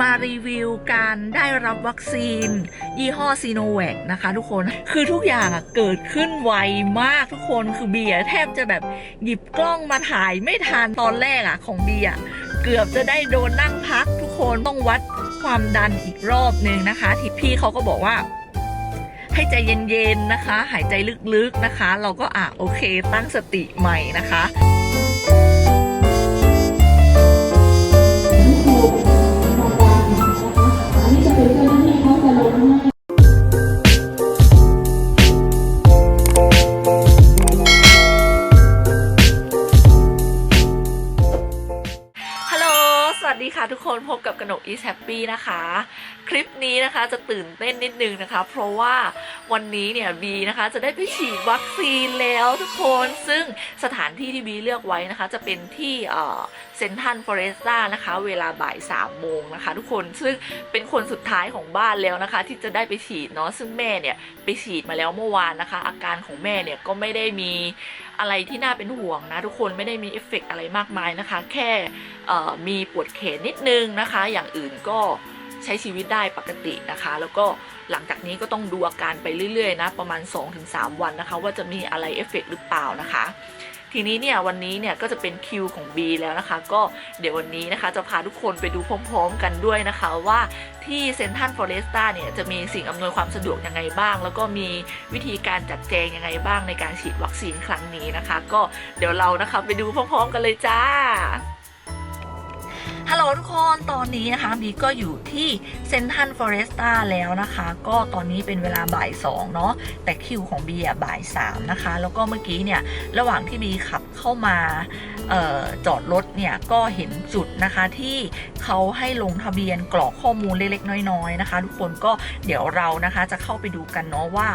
มารีวิวการได้รับวัคซีน ยี่ห้อซีโนแวคนะคะทุกคนคือทุกอย่างอะเกิดขึ้นไวมากทุกคนคือเบียร์แทบจะแบบหยิบกล้องมาถ่ายไม่ทันตอนแรกอะของเบียร์เกือบจะได้โดนนั่งพักทุกคนต้องวัดความดันอีกรอบหนึ่งนะคะที่พี่เขาก็บอกว่าให้ใจเย็นๆนะคะ หายใจลึกๆนะคะ เราก็อะโอเคตั้งสติใหม่นะคะ พบกับกนกอีแฮปปี้นะคะ คลิปนี้นะคะจะตื่นเต้นนิดนึงนะคะ เพราะว่าวันนี้เนี่ยบีนะคะจะได้ไปฉีดวัคซีนแล้วทุกคน ซึ่งสถานที่ที่บีเลือกไว้นะคะ จะเป็นที่เซนทันฟอเรสต้านะคะ เวลาบ่ายสามโมงนะคะทุกคนซึ่งเป็นคนสุดท้ายของบ้านแล้วนะคะ ที่จะได้ไปฉีดเนาะซึ่งแม่เนี่ยไปฉีดมาแล้วเมื่อวานนะคะ อาการของแม่เนี่ยก็ไม่ได้มี อะไรที่น่าเป็นห่วงนะทุกคนไม่ได้มีเอฟเฟกต์อะไรมากมายนะคะ แค่มีปวดแขนนิดนึงนะคะ อย่างอื่นก็ใช้ชีวิตได้ปกตินะคะ แล้วก็หลังจากนี้ก็ต้องดูอาการไปเรื่อยๆนะ ประมาณ 2-3 วันนะคะ ว่าจะมีอะไรเอฟเฟกต์หรือเปล่านะคะ ทีนี้เนี่ยวันนี้เนี่ยก็จะเป็นคิวของ B แล้วนะคะ ก็เดี๋ยววันนี้นะคะจะพาทุกคนไปดูพร้อมๆกันด้วยนะคะ ว่าที่เซนทันฟอเรสตาเนี่ยจะมีสิ่งอำนวยความสะดวกยังไงบ้าง แล้วก็มีวิธีการจัดแจงยังไงบ้างในการฉีดวัคซีนครั้งนี้นะคะ ก็เดี๋ยวเรานะคะไปดูพร้อมๆกันเลยจ้า ฮัลโหลทุกคนตอนนี้นะคะบีก็อยู่ที่เซนทันฟอเรสตาแล้วนะคะ ก็ตอนนี้เป็นเวลาบ่ายสองเนาะแต่คิวของบีอะบ่ายสามนะคะ แล้วก็เมื่อกี้เนี่ยระหว่างที่บีขับเข้ามาออจอดรถเนี่ยก็เห็นจุดนะคะที่เขาให้ลงทะเบียนกรอกข้อมูลเล็กๆน้อยๆนะคะ ทุกคนก็เดี๋ยวเรานะคะจะเข้าไปดูกันเนาะว่า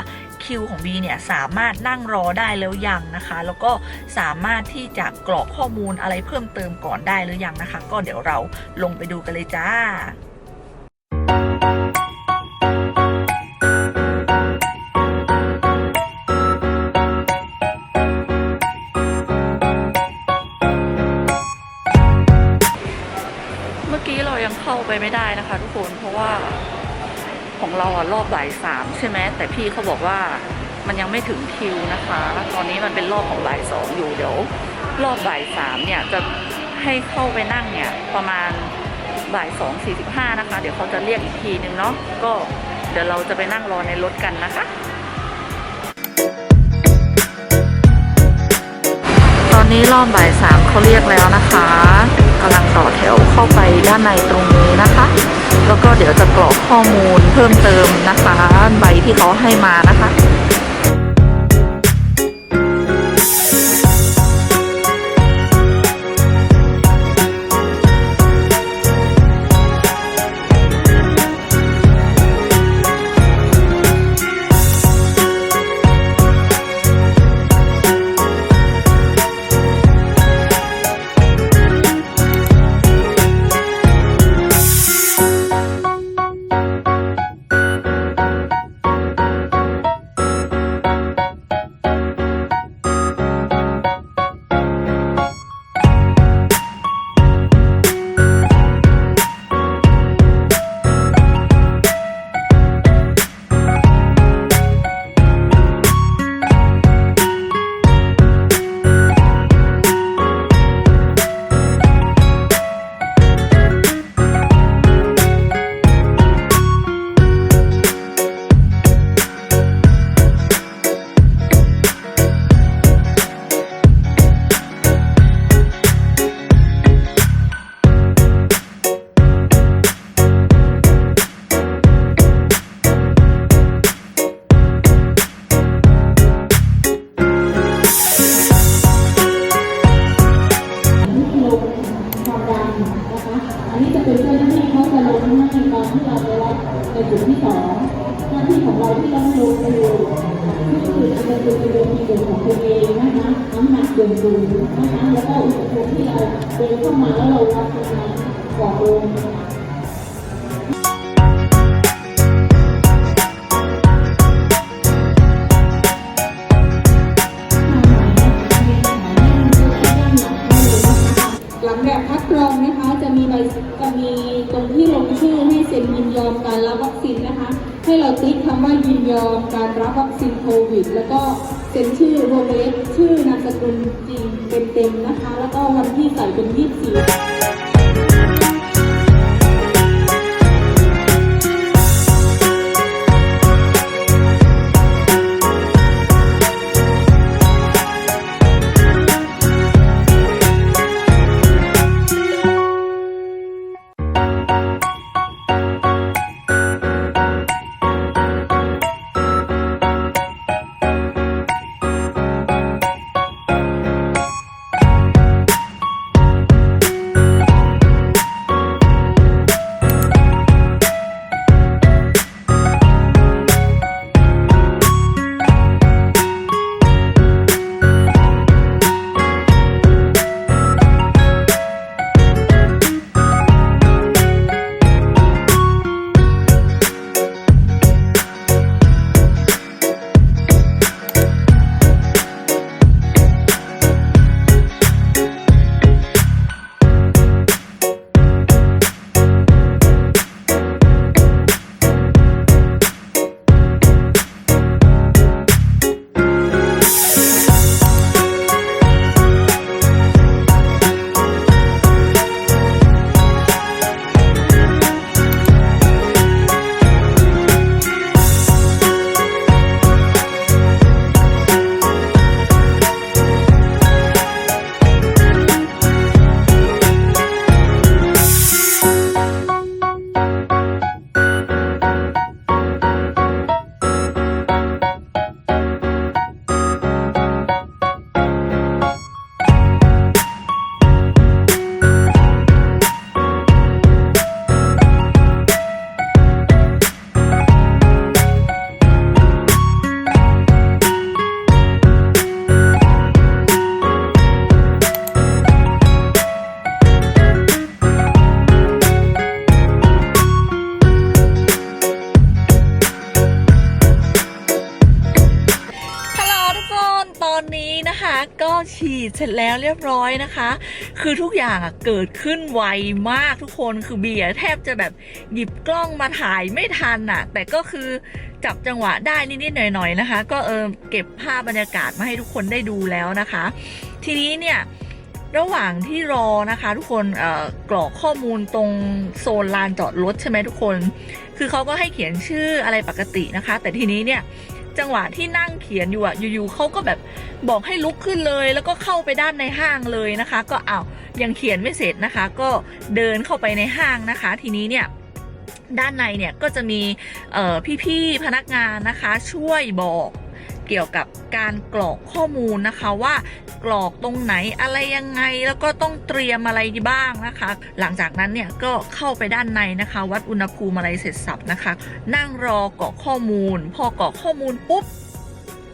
คิวของบีเนี่ยสามารถนั่งรอได้แล้วยังนะคะ แล้วก็สามารถที่จะกรอกข้อมูลอะไรเพิ่มเติมก่อนได้หรือยังนะคะ ก็เดี๋ยวเราลงไปดูกันเลยจ้าเมื่อกี้เรายังเข้าไปไม่ได้นะคะ ทุกคนเพราะว่า ของเราอะรอบบ่ายสามใช่ไหมแต่พี่เขาบอกว่ามันยังไม่ถึงคิวนะคะ ตอนนี้มันเป็นรอบของบ่ายสองอยู่เดี๋ยว รอบบ่ายสามเนี่ยจะให้เข้าไปนั่งเนี่ยประมาณบ่ายสองสี่สิบห้านะคะ เดี๋ยวเขาจะเรียกอีกทีนึงเนาะก็เดี๋ยวเราจะไปนั่งรอในรถกันนะคะ ตอนนี้รอบบ่ายสามเขาเรียกแล้วนะคะกำลังต่อแถวเข้าไปด้านในตรงนี้นะคะ แล้วก็เดี๋ยวจะกรอกข้อมูลเพิ่มเติมนะคะ ใบที่เขาให้มานะคะ เล็กชื่อนามสกุลจริงเต็มๆนะคะ แล้วก็วันที่ใส่เป็น24 ร็จแล้วเรียบร้อยนะคะ คือทุกอย่างอะเกิดขึ้นไวมากทุกคนคือเบียร์แทบจะแบบหยิบกล้องมาถ่ายไม่ทันอะแต่ก็คือจับจังหวะได้นิดๆหน่อยๆนะคะ ก็เออเก็บภาพบรรยากาศมาให้ทุกคนได้ดูแล้วนะคะ ทีนี้เนี่ยระหว่างที่รอนะคะทุกคนเอ่อกรอกข้อมูลตรงโซนลานจอดรถใช่ไหมทุกคน คือเขาก็ให้เขียนชื่ออะไรปกตินะคะ แต่ทีนี้เนี่ย จังหวะที่นั่งเขียนอยู่อะอยู่ๆเขาก็แบบบอกให้ลุกขึ้นเลย แล้วก็เข้าไปด้านในห้างเลยนะคะ ก็เอายังเขียนไม่เสร็จนะคะ ก็เดินเข้าไปในห้างนะคะ ทีนี้เนี่ยด้านในเนี่ยก็จะมีเอ่พี่ๆพนักงานนะคะ ช่วยบอกเกี่ยวกับการกรอกข้อมูลนะคะว่า กรอกตรงไหนอะไรยังไง แล้วก็ต้องเตรียมอะไรบ้างนะคะ หลังจากนั้นเนี่ยก็เข้าไปด้านในนะคะ วัดอุณหภูมิอะไรเสร็จสับนะคะ นั่งรอกรอกข้อมูล พอกรอกข้อมูลปุ๊บ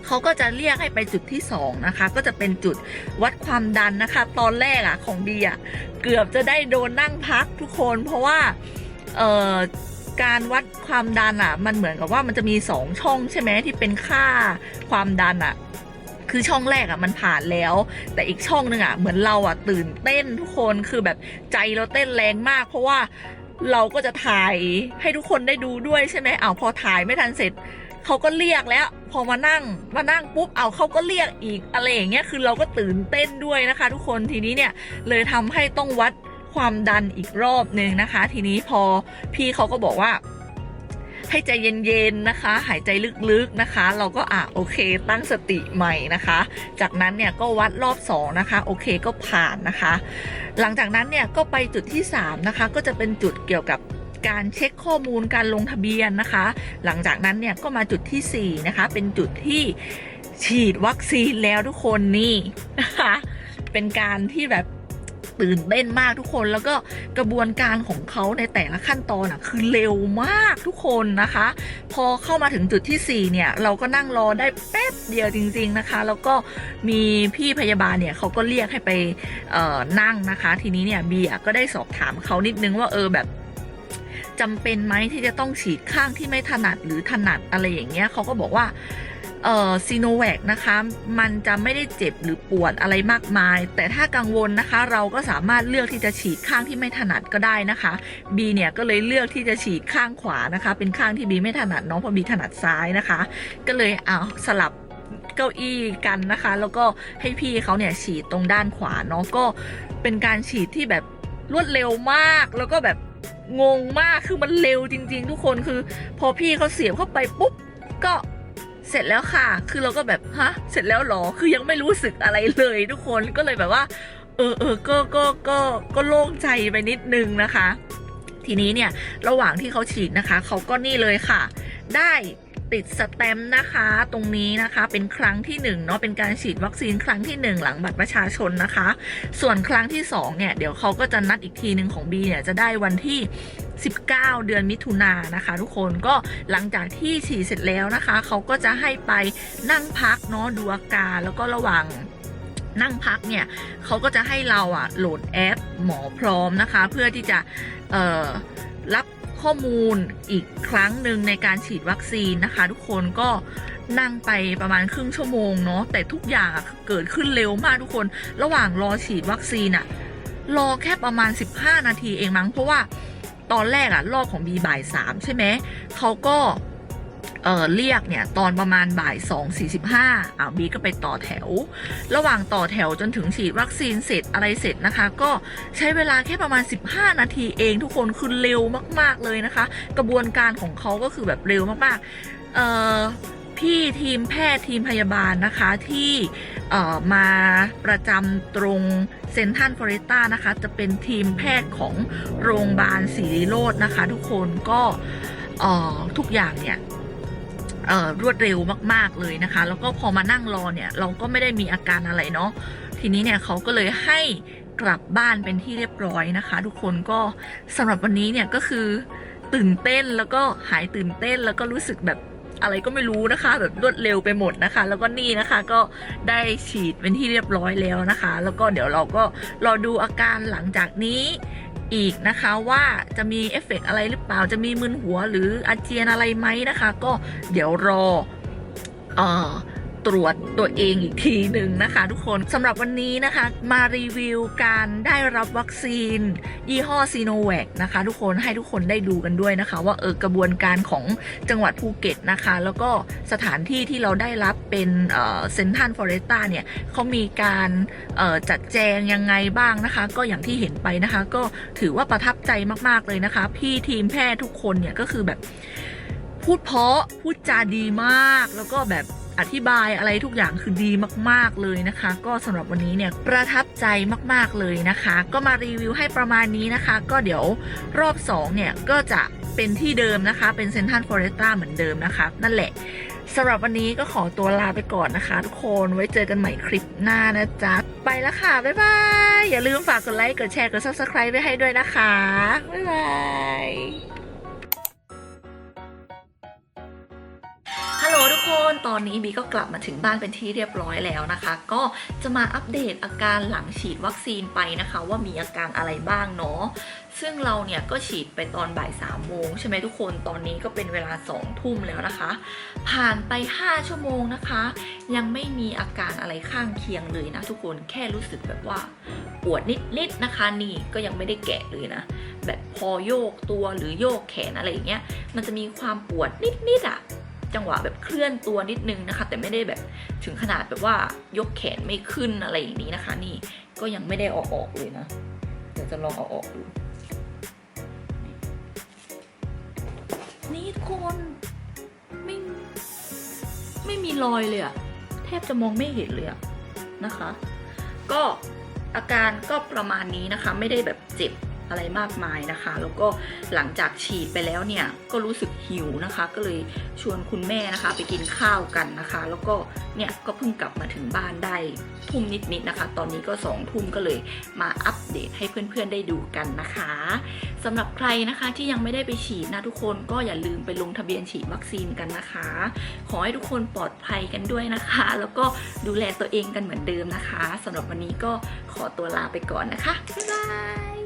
เขาก็จะเรียกให้ไปจุดที่สองนะคะ ก็จะเป็นจุดวัดความดันนะคะ ตอนแรกอะของบีอะเกือบจะได้โดนนั่งพักทุกคนเพราะว่าเอ่อการวัดความดันอะมันเหมือนกับว่ามันจะมีสองช่องใช่ไหมที่เป็นค่าความดันอะ คือช่องแรกอะมันผ่านแล้ว แต่อีกช่องหนึ่งอะเหมือนเราอะตื่นเต้นทุกคนคือแบบใจเราเต้นแรงมาก เพราะว่าเราก็จะถ่ายให้ทุกคนได้ดูด้วยใช่ไหมอ้าวพอถ่ายไม่ทันเสร็จเขาก็เรียกแล้ว พอมานั่งมานั่งปุ๊บเอาเขาก็เรียกอีกอะไรอย่างเงี้ยคือเราก็ตื่นเต้นด้วยนะคะ ทุกคนทีนี้เนี่ยเลยทำให้ต้องวัดความดันอีกรอบหนึ่งนะคะ ทีนี้พอพี่เขาก็บอกว่า ให้ใจเย็นๆนะคะ หายใจลึกๆนะคะ เราก็อะโอเค ตั้งสติใหม่นะคะ จากนั้นเนี่ยก็วัดรอบสองนะคะโอเคก็ผ่านนะคะ หลังจากนั้นเนี่ยก็ไปจุดที่สามนะคะก็จะเป็นจุดเกี่ยวกับการเช็คข้อมูลการลงทะเบียนนะคะ หลังจากนั้นเนี่ยก็มาจุดที่4นะคะเป็นจุดที่ฉีดวัคซีนแล้วทุกคนนี่นะคะเป็นการที่แบบ ตื่นเต้นมากทุกคนแล้วก็กระบวนการของเขาในแต่ละขั้นตอนอะคือเร็วมากทุกคนนะคะ พอเข้ามาถึงจุดที่ 4 เนี่ย เราก็นั่งรอได้แป๊บเดียวจริง ๆนะคะ แล้วก็มีพี่พยาบาลเนี่ยเขาก็เรียกให้ไปนั่งนะคะ ทีนี้เนี่ยเบียก็ได้สอบถามเขานิดนึงว่าเออแบบจำเป็นไหมที่จะต้องฉีดข้างที่ไม่ถนัดหรือถนัดอะไรอย่างเงี้ยเขาก็บอกว่า เอ่อซีโนแวคนะคะ มันจะไม่ได้เจ็บหรือปวดอะไรมากมาย แต่ถ้ากังวลนะคะ เราก็สามารถเลือกที่จะฉีดข้างที่ไม่ถนัดก็ได้นะคะบีเนี่ยก็เลยเลือกที่จะฉีดข้างขวานะคะ เป็นข้างที่บีไม่ถนัดเนาะเพราะบีถนัดซ้ายนะคะ ก็เลยเอาสลับเก้าอี้กันนะคะ แล้วก็ให้พี่เขาเนี่ยฉีดตรงด้านขวาเนาะก็เป็นการฉีดที่แบบรวดเร็วมากแล้วก็แบบงงมากคือมันเร็วจริง ๆ ทุกคนคือ พอพี่เขาเสียบเข้าไปปุ๊บก็ เสร็จแล้วค่ะ คือเราก็แบบฮะเสร็จแล้วหรอ คือยังไม่รู้สึกอะไรเลยทุกคนก็เลยแบบว่า เออเออก็ก็ก็ก็โล่งใจไปนิดนึงนะคะ ทีนี้เนี่ยระหว่างที่เขาฉีดนะคะเขาก็นี่เลยค่ะ ได้ ติดสแตมป์นะคะ ตรงนี้นะคะเป็นครั้งที่หนึ่งเนาะเป็นการฉีดวัคซีนครั้งที่หนึ่งหลังบัตรประชาชนนะคะ ส่วนครั้งที่สองเนี่ยเดี๋ยวเขาก็จะนัดอีกทีหนึ่งของบีเนี่ยจะได้วันที่ 19 เดือนมิถุนายนนะคะ ทุกคนก็หลังจากที่ฉีดเสร็จแล้วนะคะ เขาก็จะให้ไปนั่งพักเนาะดูอาการแล้วก็ระหว่างนั่งพักเนี่ยเขาก็จะให้เราอะโหลดแอปหมอพร้อมนะคะ เพื่อที่จะรับ ข้อมูลอีกครั้งหนึ่งในการฉีดวัคซีนนะคะ ทุกคนก็นั่งไปประมาณครึ่งชั่วโมงเนาะแต่ทุกอย่างเกิดขึ้นเร็วมากทุกคน ระหว่างรอฉีดวัคซีนอะรอแค่ประมาณ 15 นาทีเองมั้งเพราะว่าตอนแรกอะรอบของบีบ่ายสามใช่ไหมเขาก็ เเรียกเนี่ยตอนประมาณบ่ายสองสี่สิบห้าอ่าบีก็ไปต่อแถว ระหว่างต่อแถวจนถึงฉีดวัคซีนเสร็จอะไรเสร็จนะคะ ก็ใช้เวลาแค่ประมาณ 15 นาทีเองทุกคนคือเร็วมาก ๆเลยนะคะ กระบวนการของเขาก็คือแบบเร็วมากๆเอ่อพี่ทีมแพทย์ทีมพยาบาลนะคะที่มาประจำตรงเซนทันฟอเรสต้านะคะ จะเป็นทีมแพทย์ของโรงพยาบาลศรีโรจน์นะคะ ทุกคนก็ทุกอย่างเนี่ย รวดเร็วมาก ๆ เลยนะคะ แล้วก็พอมานั่งรอเนี่ย เราก็ไม่ได้มีอาการอะไรเนาะทีนี้เนี่ยเขาก็เลยให้กลับบ้านเป็นที่เรียบร้อยนะคะ ทุกคนก็สำหรับวันนี้เนี่ยก็คือตื่นเต้นแล้วก็หายตื่นเต้นแล้วก็รู้สึกแบบอะไรก็ไม่รู้นะคะ แบบรวดเร็วไปหมดนะคะ แล้วก็นี่นะคะก็ได้ฉีดเป็นที่เรียบร้อยแล้วนะคะ แล้วก็เดี๋ยวเราก็รอดูอาการหลังจากนี้ อีกนะคะว่าจะมีเอฟเฟกต์อะไรหรือเปล่าจะมีมึนหัวหรืออาเจียนอะไรไหมนะคะ ก็เดี๋ยวรอเอ่อ ตรวจตัวเองอีกทีหนึ่งนะคะทุกคนสำหรับวันนี้นะคะ มารีวิวการได้รับวัคซีน ยี่ห้อซีโนแวคนะคะ ทุกคนให้ทุกคนได้ดูกันด้วยนะคะ ว่าเออกระบวนการของจังหวัดภูเก็ตนะคะ แล้วก็สถานที่ที่เราได้รับเป็นเซนทันฟอเรสต้าเนี่ยเขามีการจัดแจงยังไงบ้างนะคะ ก็อย่างที่เห็นไปนะคะ ก็ถือว่าประทับใจมาก ๆ เลยนะคะ พี่ทีมแพทย์ทุกคนเนี่ยก็คือแบบพูดเพราะพูดจาดีมากแล้วก็แบบ อธิบายอะไรทุกอย่างคือดีมากๆเลยนะคะ ก็สำหรับวันนี้เนี่ยประทับใจมากๆเลยนะคะ ก็มารีวิวให้ประมาณนี้นะคะ ก็เดี๋ยวรอบ2เนี่ยก็จะเป็นที่เดิมนะคะ เป็นเซนทันฟอเรสต้าเหมือนเดิมนะคะ นั่นแหละสำหรับวันนี้ก็ขอตัวลาไปก่อนนะคะ ทุกคนไว้เจอกันใหม่คลิปหน้านะจ๊ะ ไปแล้วค่ะ บ๊ายบาย อย่าลืมฝากกดไลค์ กดแชร์ กด subscribe ไว้ให้ด้วยนะคะ บ๊ายบาย คนตอนนี้บีก็กลับมาถึงบ้านเป็นที่เรียบร้อยแล้วนะคะ ก็จะมาอัปเดตอาการหลังฉีดวัคซีนไปนะคะ ว่ามีอาการอะไรบ้างเนาะซึ่งเราเนี่ยก็ฉีดไปตอนบ่ายสามโมงใช่ไหมทุกคนตอนนี้ก็เป็นเวลาสองทุ่มแล้วนะคะ ผ่านไป 5 ชั่วโมงนะคะ ยังไม่มีอาการอะไรข้างเคียงเลยนะทุกคนแค่รู้สึกแบบว่าปวดนิดๆนะคะนี่ก็ยังไม่ได้แกะเลยนะ แบบพอโยกตัวหรือโยกแขนอะไรอย่างเงี้ยมันจะมีความปวดนิดๆอะ จังหวะแบบเคลื่อนตัวนิดนึงนะคะ แต่ไม่ได้แบบถึงขนาดแบบว่ายกแขนไม่ขึ้นอะไรอย่างนี้นะคะ นี่ก็ยังไม่ได้ออกออกเลยนะเดี๋ยวจะลองเอาออกดูนี่ทุกคนไม่ไม่มีรอยเลยอะแทบจะมองไม่เห็นเลยอะนะคะ ก็อาการก็ประมาณนี้นะคะ ไม่ได้แบบเจ็บ อะไรมากมายนะคะ แล้วก็หลังจากฉีดไปแล้วเนี่ยก็รู้สึกหิวนะคะ ก็เลยชวนคุณแม่นะคะ ไปกินข้าวกันนะคะ แล้วก็เนี่ยก็เพิ่งกลับมาถึงบ้านได้ทุ่มนิดๆนะคะ ตอนนี้ก็สองทุ่มก็เลยมาอัปเดตให้เพื่อนๆได้ดูกันนะคะสำหรับใครนะคะที่ยังไม่ได้ไปฉีดนะทุกคนก็อย่าลืมไปลงทะเบียนฉีดวัคซีนกันนะคะ ขอให้ทุกคนปลอดภัยกันด้วยนะคะ แล้วก็ดูแลตัวเองกันเหมือนเดิมนะคะสำหรับวันนี้ก็ขอตัวลาไปก่อนนะคะ บ๊ายบาย